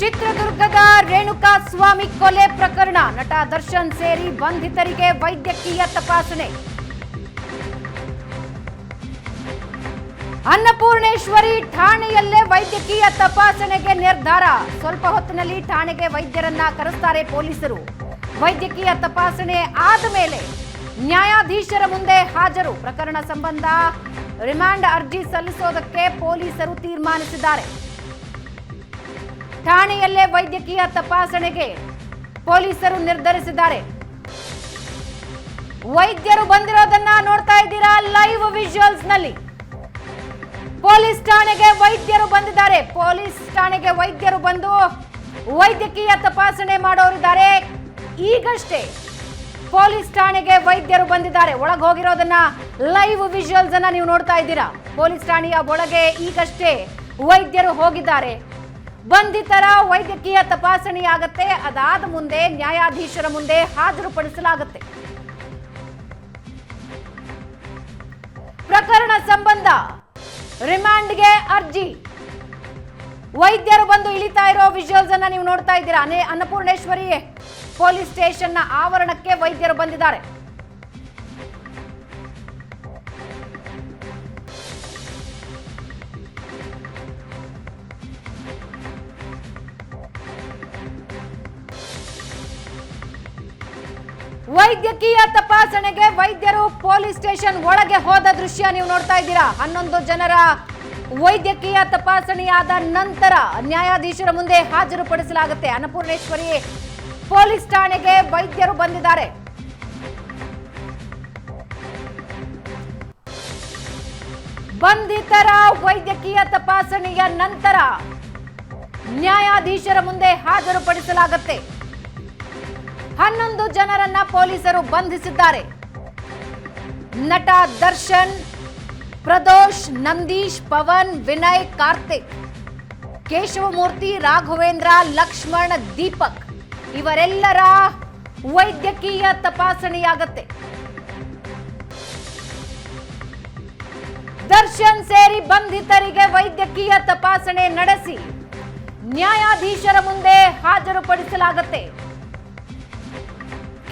ಚಿತ್ರದುರ್ಗದ ರೇಣುಕಾ ಸ್ವಾಮಿ ಕೊಲೆ ಪ್ರಕರಣ. ನಟ ದರ್ಶನ್ ಸೇರಿ ಬಂಧಿತರಿಗೆ ವೈದ್ಯಕೀಯ ತಪಾಸಣೆ. ಅನ್ನಪೂರ್ಣೇಶ್ವರಿ ಠಾಣೆಯಲ್ಲೇ ವೈದ್ಯಕೀಯ ತಪಾಸಣೆಗೆ ನಿರ್ಧಾರ. ಸ್ವಲ್ಪ ಹೊತ್ತಿನಲ್ಲಿ ಠಾಣೆಗೆ ವೈದ್ಯರನ್ನ ಕರೆಸ್ತಾರೆ ಪೊಲೀಸರು. ವೈದ್ಯಕೀಯ ತಪಾಸಣೆ ಆದ ಮೇಲೆ ನ್ಯಾಯಾಧೀಶರ ಮುಂದೆ ಹಾಜರು. ಪ್ರಕರಣ ಸಂಬಂಧ ರಿಮ್ಯಾಂಡ್ ಅರ್ಜಿ ಸಲ್ಲಿಸೋದಕ್ಕೆ ಪೊಲೀಸರು ತೀರ್ಮಾನಿಸಿದ್ದಾರೆ. ಠಾಣೆಯಲ್ಲೇ ವೈದ್ಯಕೀಯ ತಪಾಸಣೆಗೆ ಪೊಲೀಸರು ನಿರ್ಧರಿಸಿದ್ದಾರೆ. ವೈದ್ಯರು ಬಂದಿರೋದನ್ನ ನೋಡ್ತಾ ಇದ್ದೀರಾ? ಲೈವ್ ವಿಜುವಲ್ಸ್ನಲ್ಲಿ. ಪೊಲೀಸ್ ಠಾಣೆಗೆ ವೈದ್ಯರು ಬಂದಿದ್ದಾರೆ. ಪೊಲೀಸ್ ಠಾಣೆಗೆ ವೈದ್ಯರು ಬಂದು ವೈದ್ಯಕೀಯ ತಪಾಸಣೆ ಮಾಡೋರಿದ್ದಾರೆ ಈಗಷ್ಟೇ ಪೊಲೀಸ್ ಠಾಣೆಗೆ ವೈದ್ಯರು ಬಂದಿದ್ದಾರೆ. ಒಳಗೆ ಹೋಗಿರೋದನ್ನ ಲೈವ್ ವಿಜುವಲ್ಸ್ ಅನ್ನ ನೀವು ನೋಡ್ತಾ ಇದ್ದೀರಾ? ಪೊಲೀಸ್ ಠಾಣೆಯ ಒಳಗೆ ಈಗಷ್ಟೇ ವೈದ್ಯರು ಹೋಗಿದ್ದಾರೆ. ಬಂಧಿತರ ವೈದ್ಯಕೀಯ ತಪಾಸಣೆಯಾಗತ್ತೆ. ಅದಾದ ಮುಂದೆ ನ್ಯಾಯಾಧೀಶರ ಮುಂದೆ ಹಾಜರುಪಡಿಸಲಾಗುತ್ತೆ. ಪ್ರಕರಣ ಸಂಬಂಧ ರಿಮಾಂಡ್ಗೆ ಅರ್ಜಿ. ವೈದ್ಯರು ಬಂದು ಇಳಿತಾ ಇರೋ ವಿಜುವಲ್ಸ್ ಅನ್ನ ನೀವು ನೋಡ್ತಾ ಇದ್ದೀರಾ? ಅನೆ ಅನ್ನಪೂರ್ಣೇಶ್ವರಿ ಪೊಲೀಸ್ ಸ್ಟೇಷನ್ನ ಆವರಣಕ್ಕೆ ವೈದ್ಯರು ಬಂದಿದ್ದಾರೆ. ವೈದ್ಯಕೀಯ ತಪಾಸಣೆಗೆ ವೈದ್ಯರು ಪೊಲೀಸ್ ಸ್ಟೇಷನ್ ಒಳಗೆ ಹೋದ ದೃಶ್ಯ ನೀವು ನೋಡ್ತಾ ಇದ್ದೀರಾ. ಹನ್ನೊಂದು ಜನರ ವೈದ್ಯಕೀಯ ತಪಾಸಣೆಯಾದ ನಂತರ ನ್ಯಾಯಾಧೀಶರ ಮುಂದೆ ಹಾಜರುಪಡಿಸಲಾಗುತ್ತೆ. ಅನ್ನಪೂರ್ಣೇಶ್ವರಿ ಪೊಲೀಸ್ ಠಾಣೆಗೆ ವೈದ್ಯರು ಬಂದಿದ್ದಾರೆ. ಬಂಧಿತರ ವೈದ್ಯಕೀಯ ತಪಾಸಣೆಯ ನಂತರ ನ್ಯಾಯಾಧೀಶರ ಮುಂದೆ ಹಾಜರುಪಡಿಸಲಾಗುತ್ತೆ. ಹನ್ನೊಂದು ಜನರನ್ನ ಪೊಲೀಸರು ಬಂಧಿಸಿದ್ದಾರೆ. ನಟ ದರ್ಶನ್, ಪ್ರದೋಷ್, ನಂದೀಶ್, ಪವನ್, ವಿನಯ್, ಕಾರ್ತಿಕ್, ಕೇಶವಮೂರ್ತಿ, ರಾಘವೇಂದ್ರ, ಲಕ್ಷ್ಮಣ್, ದೀಪಕ್ ಇವರೆಲ್ಲರ ವೈದ್ಯಕೀಯ ತಪಾಸಣೆಯಾಗತ್ತೆ. ದರ್ಶನ್ ಸೇರಿ ಬಂಧಿತರಿಗೆ ವೈದ್ಯಕೀಯ ತಪಾಸಣೆ ನಡೆಸಿ ನ್ಯಾಯಾಧೀಶರ ಮುಂದೆ ಹಾಜರುಪಡಿಸಲಾಗುತ್ತೆ.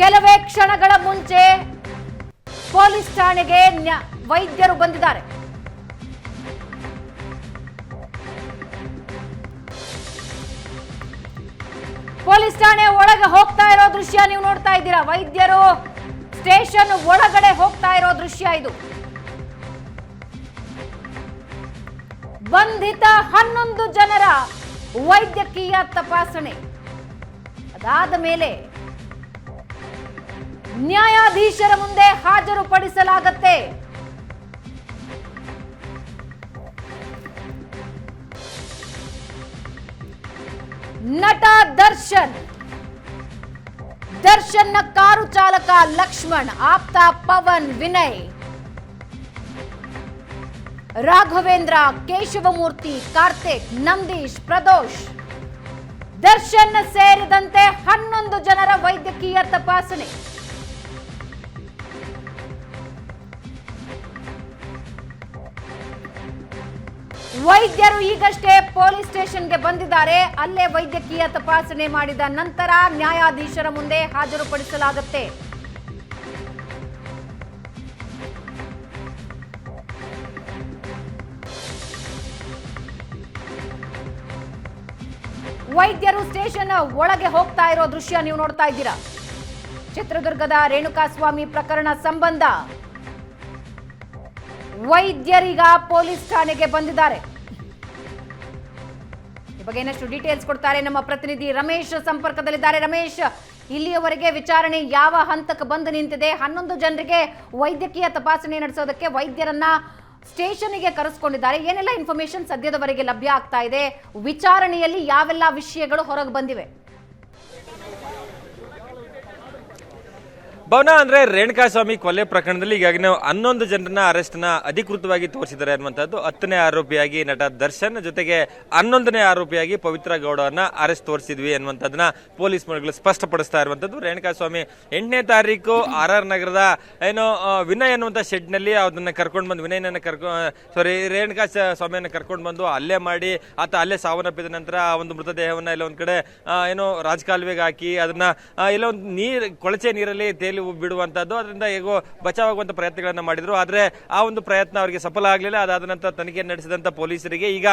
ಕೆಲವೇ ಕ್ಷಣಗಳ ಮುಂಚೆ ಪೊಲೀಸ್ ಠಾಣೆಗೆ ವೈದ್ಯರು ಬಂದಿದ್ದಾರೆ. ಪೊಲೀಸ್ ಠಾಣೆ ಒಳಗೆ ಹೋಗ್ತಾ ಇರೋ ದೃಶ್ಯ ನೀವು ನೋಡ್ತಾ ಇದ್ದೀರಾ? ವೈದ್ಯರು ಸ್ಟೇಷನ್ ಒಳಗಡೆ ಹೋಗ್ತಾ ಇರೋ ದೃಶ್ಯ ಇದು. ಬಂಧಿತ ಹನ್ನೊಂದು ಜನರ ವೈದ್ಯಕೀಯ ತಪಾಸಣೆ. ಅದಾದ ಮೇಲೆ ನ್ಯಾಯಾಧೀಶರ ಮುಂದೆ ಹಾಜರುಪಡಿಸಲಾಗತ್ತೆ. ನಟ ದರ್ಶನ್. ದರ್ಶನ್ನ ಕಾರು ಚಾಲಕ ಲಕ್ಷ್ಮಣ್, ಆಪ್ತ ಪವನ್ ವಿನಯ್. ರಾಘವೇಂದ್ರ, ಕೇಶವಮೂರ್ತಿ, ಕಾರ್ತಿಕ್, ನಂದೀಶ್, ಪ್ರದೋಷ್. ದರ್ಶನ್ ಸೇರಿದಂತೆ ಹನ್ನೊಂದು ಜನರ ವೈದ್ಯಕೀಯ ತಪಾಸಣೆ. ವೈದ್ಯರು ಈಗಷ್ಟೇ ಪೊಲೀಸ್ ಸ್ಟೇಷನ್ಗೆ ಬಂದಿದ್ದಾರೆ. ಅಲ್ಲೇ ವೈದ್ಯಕೀಯ ತಪಾಸಣೆ ಮಾಡಿದ ನಂತರ ನ್ಯಾಯಾಧೀಶರ ಮುಂದೆ ಹಾಜರುಪಡಿಸಲಾಗುತ್ತೆ. ವೈದ್ಯರು ಸ್ಟೇಷನ್ ಒಳಗೆ ಹೋಗ್ತಾ ಇರೋ ದೃಶ್ಯ ನೀವು ನೋಡ್ತಾ ಇದ್ದೀರಾ. ಚಿತ್ರದುರ್ಗದ ರೇಣುಕಾಸ್ವಾಮಿ ಪ್ರಕರಣ ಸಂಬಂಧ. ವೈದ್ಯರಿಗ ಪೊಲೀಸ್ ಠಾಣೆಗೆ ಬಂದಿದ್ದಾರೆ. ಬಗ್ಗೆ ಇನ್ನಷ್ಟು ಡೀಟೇಲ್ಸ್ ಕೊಡ್ತಾರೆ ನಮ್ಮ ಪ್ರತಿನಿಧಿ ರಮೇಶ್ ಸಂಪರ್ಕದಲ್ಲಿದ್ದಾರೆ. ರಮೇಶ್, ಇಲ್ಲಿಯವರೆಗೆ ವಿಚಾರಣೆ ಯಾವ ಹಂತಕ್ಕೆ ಬಂದು ನಿಂತಿದೆ? ಹನ್ನೊಂದು ಜನರಿಗೆ ವೈದ್ಯಕೀಯ ತಪಾಸಣೆ ನಡೆಸೋದಕ್ಕೆ ವೈದ್ಯರನ್ನ ಸ್ಟೇಷನ್ಗೆ ಕರೆಸ್ಕೊಂಡಿದ್ದಾರೆ. ಏನೆಲ್ಲ ಇನ್ಫಾರ್ಮೇಶನ್ ಸದ್ಯದವರೆಗೆ ಲಭ್ಯ ಆಗ್ತಾ ಇದೆ? ವಿಚಾರಣೆಯಲ್ಲಿ ಯಾವೆಲ್ಲ ವಿಷಯಗಳು ಹೊರಗೆ ಬಂದಿವೆ? ಭವನ ಅಂದ್ರೆ ರೇಣುಕಾಸ್ವಾಮಿ ಕೊಲೆ ಪ್ರಕರಣದಲ್ಲಿ ಈಗಾಗಲೇ ನಾವು ಹನ್ನೊಂದು ಜನರನ್ನ ಅರೆಸ್ಟ್ನ ಅಧಿಕೃತವಾಗಿ ತೋರಿಸಿದ್ದಾರೆ ಅನ್ನುವಂಥದ್ದು. ಹತ್ತನೇ ಆರೋಪಿಯಾಗಿ ನಟ ದರ್ಶನ್, ಜೊತೆಗೆ ಹನ್ನೊಂದನೇ ಆರೋಪಿಯಾಗಿ ಪವಿತ್ರ ಗೌಡವನ್ನ ಅರೆಸ್ಟ್ ತೋರಿಸಿದ್ವಿ ಅನ್ನುವಂಥದ್ದನ್ನ ಪೊಲೀಸ್ ಮೂಲಗಳು ಸ್ಪಷ್ಟಪಡಿಸ್ತಾ ಇರುವಂಥದ್ದು. ರೇಣುಕಾ ಸ್ವಾಮಿ ಎಂಟನೇ ತಾರೀಕು ಆರ್ ಆರ್ ನಗರದ ಏನೋ ವಿನಯ್ ಅನ್ನುವಂಥ ಶೆಡ್ನಲ್ಲಿ ಅದನ್ನ ಕರ್ಕೊಂಡು ಬಂದು, ವಿನಯನನ್ನು ಕರ್ಕೊ ಸಾರಿ ರೇಣುಕಾ ಸ್ವಾಮಿಯನ್ನು ಕರ್ಕೊಂಡು ಬಂದು ಅಲ್ಲೇ ಮಾಡಿ, ಆತ ಅಲ್ಲೇ ಸಾವನ್ನಪ್ಪಿದ ನಂತರ ಆ ಒಂದು ಮೃತದೇಹವನ್ನ ಎಲ್ಲ ಒಂದ್ ಕಡೆ ಏನು ರಾಜಕಾಲುವೆಗೆ ಹಾಕಿ, ಅದನ್ನ ಇಲ್ಲ ಒಂದು ನೀರು, ಕೊಳಚೆ ನೀರಲ್ಲಿ ತೇಲಿ ಬಿಡುವಂತದ್ದು ಅದರಿಂದ ಹೇಗೋ ಬಚಾವಾಗುವಂತ ಪ್ರಯತ್ನಗಳನ್ನ ಮಾಡಿದ್ರು. ಆದ್ರೆ ಆ ಒಂದು ಪ್ರಯತ್ನ ಅವರಿಗೆ ಸಫಲ ಆಗಲಿಲ್ಲ. ಅದಾದ ನಂತರ ತನಿಖೆ ನಡೆಸಿದಂತ ಪೊಲೀಸರಿಗೆ ಈಗ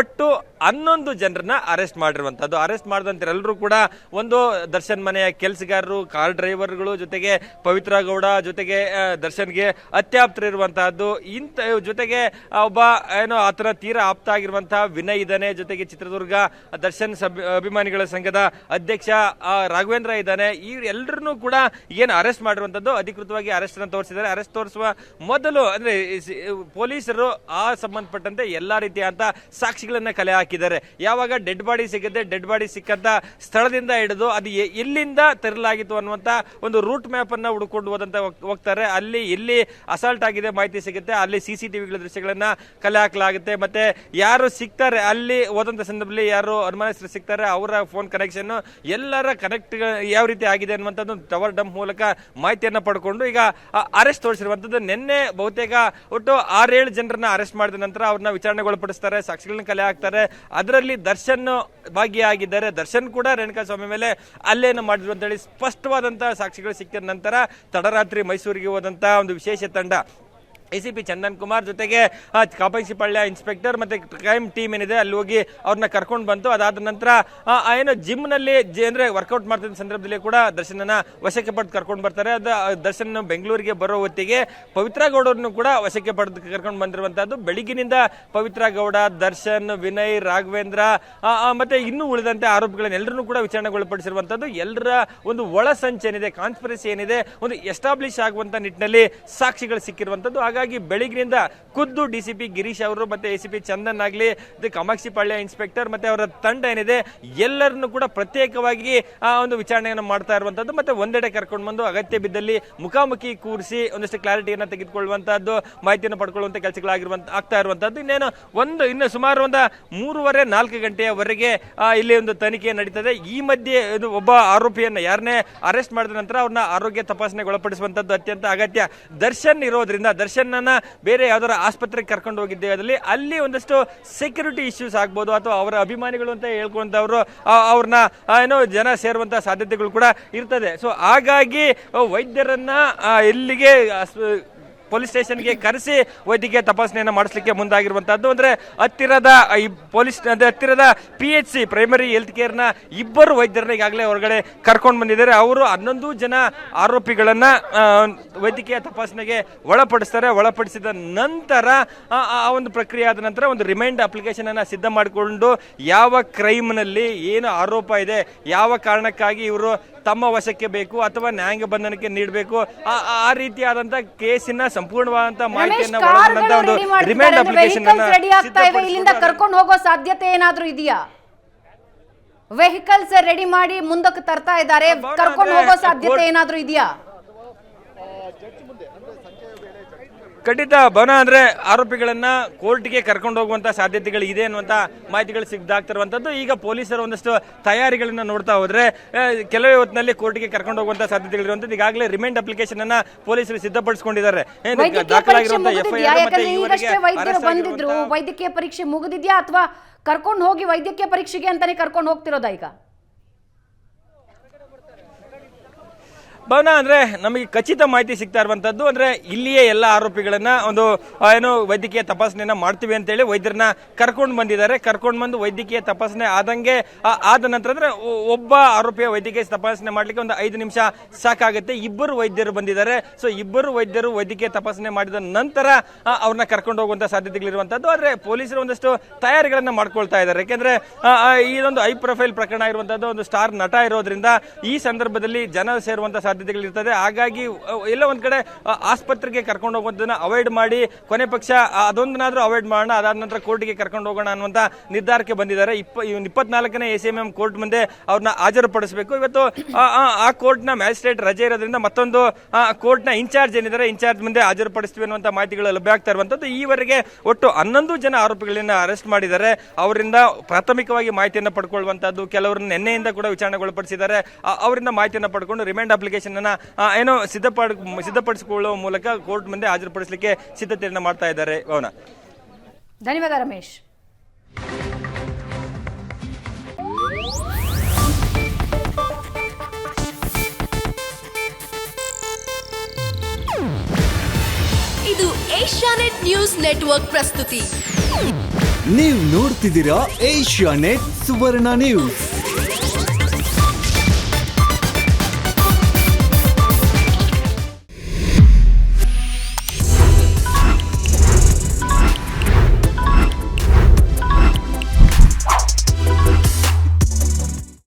ಒಟ್ಟು ಹನ್ನೊಂದು ಜನರನ್ನ ಅರೆಸ್ಟ್ ಮಾಡಿರುವಂತದ್ದು ಅರೆಸ್ಟ್ ಮಾಡಿದಂತರೆಲ್ಲರೂ ಕೂಡ ಒಂದು ದರ್ಶನ್ ಮನೆಯ ಕೆಲಸಗಾರರು, ಕಾರ್ ಡ್ರೈವರ್ಗಳು ಜೊತೆಗೆ ಪವಿತ್ರ ಗೌಡ, ಜೊತೆಗೆ ದರ್ಶನ್ಗೆ ಅತ್ಯಾಪ್ತರಿರುವಂತಹದ್ದು ಇಂತ, ಜೊತೆಗೆ ಒಬ್ಬ, ಏನೋ, ಆತನ ತೀರ ಆಪ್ತ ಆಗಿರುವಂತಹ ವಿನಯ್ ಇದ್ದಾನೆ. ಜೊತೆಗೆ ಚಿತ್ರದುರ್ಗ ದರ್ಶನ್ ಅಭಿಮಾನಿಗಳ ಸಂಘದ ಅಧ್ಯಕ್ಷ ರಾಘವೇಂದ್ರ ಇದ್ದಾನೆ. ಇವರೆಲ್ಲರನ್ನೂ ಕೂಡ ಏನು ಅರೆಸ್ಟ್ ಮಾಡಿರುವಂತದ್ದು. ಅಧಿಕೃತವಾಗಿ ಅರೆಸ್ಟ್ ಅನ್ನು ತೋರಿಸಿದ್ದಾರೆ. ಅರೆಸ್ಟ್ ತೋರಿಸುವ ಮೊದಲು, ಅಂದ್ರೆ ಪೊಲೀಸರು ಆ ಸಂಬಂಧಪಟ್ಟಂತೆ ಎಲ್ಲಾ ರೀತಿಯಾದಂಥ ಸಾಕ್ಷಿಗಳನ್ನ ಕಲೆ ಹಾಕಿದ್ದಾರೆ. ಯಾವಾಗ ಡೆಡ್ ಬಾಡಿ ಸಿಗುತ್ತೆ, ಡೆಡ್ ಬಾಡಿ ಸಿಕ್ಕಂತ ಸ್ಥಳದಿಂದ ಹಿಡಿದು ಅದು ಎಲ್ಲಿಂದ ತರಲಾಗಿತ್ತು ಅನ್ನುವಂತ ಒಂದು ರೂಟ್ ಮ್ಯಾಪ್ ಅನ್ನ ಹುಡುಕೊಂಡು ಹೋದಂತ ಹೋಗ್ತಾರೆ. ಅಲ್ಲಿ ಎಲ್ಲಿ ಅಸಾಲ್ಟ್ ಆಗಿದೆ ಮಾಹಿತಿ ಸಿಗುತ್ತೆ. ಅಲ್ಲಿ ಸಿ ಸಿ ಟಿವಿಗಳ ದೃಶ್ಯಗಳನ್ನ ಕಲೆ ಹಾಕಲಾಗುತ್ತೆ. ಮತ್ತೆ ಯಾರು ಸಿಗ್ತಾರೆ, ಅಲ್ಲಿ ಹೋದಂತ ಸಂದರ್ಭದಲ್ಲಿ ಯಾರು ಅನುಮಾನಸ್ಥರು ಸಿಗ್ತಾರೆ, ಅವರ ಫೋನ್ ಕನೆಕ್ಷನ್ ಎಲ್ಲರ ಕನೆಕ್ಟ್ ಯಾವ ರೀತಿ ಆಗಿದೆ ಅನ್ನುವಂಥದ್ದು ಟವರ್ ಡಂಪ್ ಮೂಲಕ ಮಾಹಿತಿಯನ್ನ ಪಡ್ಕೊಂಡು ಈಗ ಅರೆಸ್ಟ್ ತೋರಿಸಿರುವಂತದ್ದು ನಿನ್ನೆ ಬಹುತೇಕ ಒಟ್ಟು ಆರೇಳು ಜನರನ್ನ ಅರೆಸ್ಟ್ ಮಾಡಿದ ನಂತರ ಅವ್ರನ್ನ ವಿಚಾರಣೆಗೊಳಪಡಿಸ್ತಾರೆ, ಸಾಕ್ಷಿಗಳನ್ನ ಕಲೆ ಹಾಕ್ತಾರೆ. ಅದರಲ್ಲಿ ದರ್ಶನ್ ಭಾಗಿಯಾಗಿದ್ದಾರೆ ದರ್ಶನ್ ಕೂಡ ರೇಣುಕಾ ಸ್ವಾಮಿ ಮೇಲೆ ಅಲ್ಲೇನು ಮಾಡಿದ್ರು ಅಂತ ಹೇಳಿ ಸ್ಪಷ್ಟವಾದಂತಹ ಸಾಕ್ಷಿಗಳು ಸಿಕ್ಕಿದ ನಂತರ ತಡರಾತ್ರಿ ಮೈಸೂರಿಗೆ ಹೋದಂತಹ ಒಂದು ವಿಶೇಷ ತಂಡ ಎಸಿಪಿ ಚಂದನ್ ಕುಮಾರ್ ಜೊತೆಗೆ ಆ, ಕಾಪಂಶಿಪಾಳ್ಯ ಇನ್ಸ್ಪೆಕ್ಟರ್ ಮತ್ತೆ ಕ್ರೈಮ್ ಟೀಮ್ ಏನಿದೆ ಅಲ್ಲಿ ಹೋಗಿ ಅವ್ರನ್ನ ಕರ್ಕೊಂಡು ಬಂತು. ಅದಾದ ನಂತರ ಏನು ಜಿಮ್ನಲ್ಲಿ ಅಂದ್ರೆ ವರ್ಕೌಟ್ ಮಾಡ್ತಿದ್ದ ಸಂದರ್ಭದಲ್ಲಿ ಕೂಡ ದರ್ಶನನ ವಶಕ್ಕೆ ಪಡೆದು ಕರ್ಕೊಂಡು ಬರ್ತಾರೆ. ಅದು ದರ್ಶನ್ ಬೆಂಗಳೂರಿಗೆ ಬರೋ ಹೊತ್ತಿಗೆ ಪವಿತ್ರ ಗೌಡರನ್ನು ಕೂಡ ವಶಕ್ಕೆ ಪಡೆದು ಕರ್ಕೊಂಡು ಬಂದಿರುವಂತಹದ್ದು. ಬೆಳಿಗ್ಗಿನಿಂದ ಪವಿತ್ರ ಗೌಡ ದರ್ಶನ್ ವಿನಯ್ ರಾಘವೇಂದ್ರ ಮತ್ತೆ ಇನ್ನೂ ಉಳಿದಂತೆ ಆರೋಪಿಗಳನ್ನ ಎಲ್ಲರನ್ನೂ ಕೂಡ ವಿಚಾರಣೆಗೊಳಪಡಿಸಿರುವಂತದ್ದು ಎಲ್ಲರ ಒಂದು ಒಳ ಸಂಚೇನಿದೆ ಕಾನ್ಸ್ಪಿರಸಿ ಏನಿದೆ ಒಂದು ಎಸ್ಟಾಬ್ಲಿಷ್ ಆಗುವಂತ ನಿಟ್ಟಿನಲ್ಲಿ ಸಾಕ್ಷಿಗಳು ಸಿಕ್ಕಿರುವಂತದ್ದು ಹಾಗಾಗಿ ಬೆಳಿಗ್ಗಿನಿಂದ ಖುದ್ದು ಡಿ ಸಿ ಪಿ ಗಿರೀಶ್ ಅವರು ಮತ್ತೆ ಪಿ ಚಂದನ್ ಆಗಲಿ ಕಾಮಾಕ್ಷಿ ಪಾಳ್ಯ ಇನ್ಸ್ಪೆಕ್ಟರ್ ಮತ್ತೆ ಅವರ ತಂಡ ಏನಿದೆ, ಎಲ್ಲರನ್ನು ಕೂಡ ಪ್ರತ್ಯೇಕವಾಗಿ, ಆ, ಒಂದು ವಿಚಾರಣೆಯನ್ನು ಮಾಡ್ತಾ ಇರುವಂತದ್ದು ಮತ್ತೆ ಒಂದೆಡೆ ಕರ್ಕೊಂಡು ಬಂದು ಅಗತ್ಯ ಬಿದ್ದಲ್ಲಿ ಮುಖಾಮುಖಿ ಕೂರಿಸಿ ಒಂದಷ್ಟು ಕ್ಲಾರಿಟಿಯನ್ನು ತೆಗೆದುಕೊಳ್ಳುವಂತಹದ್ದು, ಮಾಹಿತಿಯನ್ನು ಪಡ್ಕೊಳ್ಳುವಂತ ಕೆಲಸಗಳಾಗಿರುವಂತ, ಆಗ್ತಾ ಇರುವಂತದ್ದು ಇನ್ನೇನು, ಒಂದು, ಇನ್ನು ಸುಮಾರು ಒಂದು ಮೂರುವರೆ ನಾಲ್ಕು ಗಂಟೆಯವರೆಗೆ ಇಲ್ಲಿ ಒಂದು ತನಿಖೆ ನಡೀತದೆ. ಈ ಮಧ್ಯೆ ಇದು ಒಬ್ಬ ಆರೋಪಿಯನ್ನು ಯಾರನ್ನೇ ಅರೆಸ್ಟ್ ಮಾಡಿದ ನಂತರ ಅವ್ರನ್ನ ಆರೋಗ್ಯ ತಪಾಸಣೆಗೆ ಒಳಪಡಿಸುವಂತದ್ದು ಅತ್ಯಂತ ಅಗತ್ಯ. ದರ್ಶನ್ ಇರೋದ್ರಿಂದ, ದರ್ಶನ್ ಬೇರೆ ಯಾವ್ದಾರ ಆಸ್ಪತ್ರೆಗೆ ಕರ್ಕೊಂಡು ಹೋಗಿದ್ದೆ. ಅದರಲ್ಲಿ ಅಲ್ಲಿ ಒಂದಷ್ಟು ಸೆಕ್ಯೂರಿಟಿ ಇಶ್ಯೂಸ್ ಆಗ್ಬೋದು ಅಥವಾ ಅವರ ಅಭಿಮಾನಿಗಳು ಅಂತ ಹೇಳ್ಕೊಂತವ್ರು ಅವ್ರನ್ನ ಏನೋ ಜನ ಸೇರುವಂತ ಸಾಧ್ಯತೆಗಳು ಕೂಡ ಇರ್ತದೆ. ಸೊ ಹಾಗಾಗಿ ವೈದ್ಯರನ್ನ ಎಲ್ಲಿಗೆ ಪೊಲೀಸ್ ಸ್ಟೇಷನ್ಗೆ ಕರೆಸಿ ವೈದ್ಯಕೀಯ ತಪಾಸಣೆಯನ್ನು ಮಾಡಿಸಲಿಕ್ಕೆ ಮುಂದಾಗಿರುವಂತಹದ್ದು. ಅಂದ್ರೆ ಹತ್ತಿರದ ಈ ಪೊಲೀಸ್, ಅಂದ್ರೆ ಹತ್ತಿರದ P H C primary health ಕೇರ್ನ ಇಬ್ಬರು ವೈದ್ಯರನ್ನ ಈಗಾಗಲೇ ಹೊರಗಡೆ ಕರ್ಕೊಂಡು ಬಂದಿದ್ದಾರೆ. ಅವರು ಹನ್ನೊಂದು ಜನ ಆರೋಪಿಗಳನ್ನ ವೈದ್ಯಕೀಯ ತಪಾಸಣೆಗೆ ಒಳಪಡಿಸ್ತಾರೆ. ಒಳಪಡಿಸಿದ ನಂತರ, ಆ ಒಂದು ಪ್ರಕ್ರಿಯೆ ಆದ ನಂತರ ಒಂದು ರಿಮೈಂಡ್ ಅಪ್ಲಿಕೇಶನ್ ಅನ್ನ ಸಿದ್ಧ ಮಾಡಿಕೊಂಡು ಯಾವ ಕ್ರೈಮ್ನಲ್ಲಿ ಏನು ಆರೋಪ ಇದೆ, ಯಾವ ಕಾರಣಕ್ಕಾಗಿ ಇವರು ತಮ್ಮ ವಶಕ್ಕೆ ಬೇಕು ಅಥವಾ ನ್ಯಾಯಾಂಗ ಬಂಧನಕ್ಕೆ ನೀಡಬೇಕು. ಆ ಆ- ಆ ರೀತಿಯಾದಂತ ಕೇಸಿನ ಸಂಪೂರ್ಣವಾದಂತ ರಮೇಶ್ ಮಾಹಿತಿಯನ್ನ ಒಳಗೊಂಡಂತ ಒಂದು ready remind application vehicles ready ಆಗ್ತಾ ಇವೆ ಇಲ್ಲಿಂದ ಕರ್ಕೊಂಡು ಹೋಗೋ ಸಾಧ್ಯತೆ ಏನಾದ್ರೂ ಇದೆಯಾ? ವೆಹಿಕಲ್ಸ್ ರೆಡಿ ಮಾಡಿ ಮುಂದಕ್ಕೆ ತರ್ತಾ ಇದ್ದಾರೆ. ಕರ್ಕೊಂಡು ಹೋಗೋ ಸಾಧ್ಯತೆ ಏನಾದ್ರೂ ಇದೆಯಾ? ಖಂಡಿತ ಬನ ಅಂದ್ರೆ ಆರೋಪಿಗಳನ್ನ ಕೋರ್ಟ್ಗೆ ಕರ್ಕೊಂಡು ಹೋಗುವಂತ ಸಾಧ್ಯತೆಗಳು ಇದೆ ಅನ್ನುವಂತ ಮಾಹಿತಿಗಳು ಸಿಗ್ದಾಗ್ತಿರುವಂತದ್ದು ಈಗ ಪೊಲೀಸರು ಒಂದಷ್ಟು ತಯಾರಿಗಳನ್ನ ನೋಡ್ತಾ ಹೋದ್ರೆ ಕೆಲವೇ ಹೊತ್ತಿನಲ್ಲಿ ಕೋರ್ಟ್ಗೆ ಕರ್ಕೊಂಡು ಹೋಗುವಂತ ಸಾಧ್ಯತೆಗಳಿರುವಂತದ್ದು ಈಗಾಗಲೇ ರಿಮೈಂಡ್ ಅಪ್ಲಿಕೇಶನ್ ಅನ್ನ ಪೊಲೀಸರು ಸಿದ್ಧಪಡಿಸಿಕೊಂಡಿದ್ದಾರೆ. ವೈದ್ಯಕೀಯ ಪರೀಕ್ಷೆ ಮುಗಿದಿದ್ಯಾ ಅಥವಾ ಕರ್ಕೊಂಡು ಹೋಗಿ ವೈದ್ಯಕೀಯ ಪರೀಕ್ಷೆಗೆ ಅಂತಾನೆ ಕರ್ಕೊಂಡು ಹೋಗ್ತಿರೋದಾ ಈಗ? ಭವನ, ಅಂದ್ರೆ ನಮಗೆ ಖಚಿತ ಮಾಹಿತಿ ಸಿಗ್ತಾ ಇರುವಂತದ್ದು, ಅಂದ್ರೆ ಇಲ್ಲಿಯೇ ಎಲ್ಲ ಆರೋಪಿಗಳನ್ನ ಒಂದು ಏನು ವೈದ್ಯಕೀಯ ತಪಾಸಣೆಯನ್ನ ಮಾಡ್ತೀವಿ ಅಂತೇಳಿ ವೈದ್ಯರನ್ನ ಕರ್ಕೊಂಡು ಬಂದಿದ್ದಾರೆ. ಕರ್ಕೊಂಡು ಬಂದು ವೈದ್ಯಕೀಯ ತಪಾಸಣೆ ಆದಂಗೆ ಆದ ನಂತರ ಅಂದ್ರೆ ಒಬ್ಬ ಆರೋಪಿಯ ವೈದ್ಯಕೀಯ ತಪಾಸಣೆ ಮಾಡ್ಲಿಕ್ಕೆ ಒಂದು ಐದು ನಿಮಿಷ ಸಾಕಾಗುತ್ತೆ. ಇಬ್ಬರು ವೈದ್ಯರು ಬಂದಿದ್ದಾರೆ. ಸೊ, ಇಬ್ಬರು ವೈದ್ಯರು ವೈದ್ಯಕೀಯ ತಪಾಸಣೆ ಮಾಡಿದ ನಂತರ ಅವ್ರನ್ನ ಕರ್ಕೊಂಡು ಹೋಗುವಂತ ಸಾಧ್ಯತೆಗಳಿರುವಂತದ್ದು. ಆದ್ರೆ ಪೊಲೀಸರು ಒಂದಷ್ಟು ತಯಾರಿಗಳನ್ನ ಮಾಡ್ಕೊಳ್ತಾ ಇದ್ದಾರೆ. ಯಾಕೆಂದ್ರೆ ಇದೊಂದು ಐ ಪ್ರೊಫೈಲ್ ಪ್ರಕರಣ ಇರುವಂತದ್ದು, ಒಂದು ಸ್ಟಾರ್ ನಟ ಇರೋದ್ರಿಂದ ಈ ಸಂದರ್ಭದಲ್ಲಿ ಜನ ಸೇರುವಂತ ಸಾಧ್ಯತೆಗಳಿರ್ತದೆ. ಹಾಗಾಗಿ ಎಲ್ಲ ಒಂದ್ ಕಡೆ ಆಸ್ಪತ್ರೆಗೆ ಕರ್ಕೊಂಡು ಹೋಗೋದನ್ನ ಅವಾಯ್ಡ್ ಮಾಡಿ, ಕೊನೆ ಪಕ್ಷ ಅದೊಂದನ್ನಾದ್ರೂ ಅವಾಯ್ಡ್ ಮಾಡೋಣ, ಅದಾದ ನಂತರ ಕೋರ್ಟ್ಗೆ ಕರ್ಕೊಂಡು ಹೋಗೋಣ ಅನ್ನುವಂತ ನಿರ್ಧಾರಕ್ಕೆ ಬಂದಿದ್ದಾರೆ. ಇಪ್ಪ ಇಪ್ಪತ್ನಾಲ್ಕನೇ A C M M court ಮುಂದೆ ಅವ್ರನ್ನ ಹಾಜರುಪಡಿಸಬೇಕು. ಇವತ್ತು ಆ- ಕೋರ್ಟ್ನ ಮ್ಯಾಜಿಸ್ಟ್ರೇಟ್ ರಜೆ ಇರೋದ್ರಿಂದ ಮತ್ತೊಂದು ಕೋರ್ಟ್ನ ಇನ್ಚಾರ್ಜ್ ಏನಿದ್ದಾರೆ, ಇನ್ಚಾರ್ಜ್ ಮುಂದೆ ಹಾಜರುಪಡಿಸ್ತೀವಿ ಅನ್ನುವಂಥ ಮಾಹಿತಿಗಳು ಲಭ್ಯ ಆಗ್ತಾ ಇರುವಂತದ್ದು ಈವರೆಗೆ ಒಟ್ಟು ಹನ್ನೊಂದು ಜನ ಆರೋಪಿಗಳನ್ನ ಅರೆಸ್ಟ್ ಮಾಡಿದ್ದಾರೆ. ಅವರಿಂದ ಪ್ರಾಥಮಿಕವಾಗಿ ಮಾಹಿತಿಯನ್ನು ಪಡ್ಕೊಳ್ಳುವಂಥದ್ದು, ಕೆಲವರನ್ನ ನಿನ್ನೆಯಿಂದ ಕೂಡ ವಿಚಾರಣೆಗೊಳಪಡಿಸಿದ್ದಾರೆ. ಅವರಿಂದ ಮಾಹಿತಿಯನ್ನು ಪಡ್ಕೊಂಡು ರಿಮೈಂಡ್ ಅಪ್ಲಿಕೇಶನ್ ಅನ್ನ ಏನೋ ಸಿದ್ಧಪಡ ಸಿದ್ಧಪಡಿಸಿಕೊಳ್ಳುವ ಮೂಲಕ ಕೋರ್ಟ್ ಮುಂದೆ ಹಾಜರುಪಡಿಸಲಿಕ್ಕೆ ಸಿದ್ಧತೆಯನ್ನು ಮಾಡ್ತಾ ಇದ್ದಾರೆ ಭವನ ಧನ್ಯವಾದ ರಮೇಶ್. ಇದು ಏಷ್ಯಾನೆಟ್ ನ್ಯೂಸ್ ನೆಟ್ವರ್ಕ್ ಪ್ರಸ್ತುತಿ. ನೀವು ನೋಡ್ತಿದ್ದೀರಾ ಏಷ್ಯಾ ನೆಟ್ ಸುವರ್ಣ ನ್ಯೂಸ್.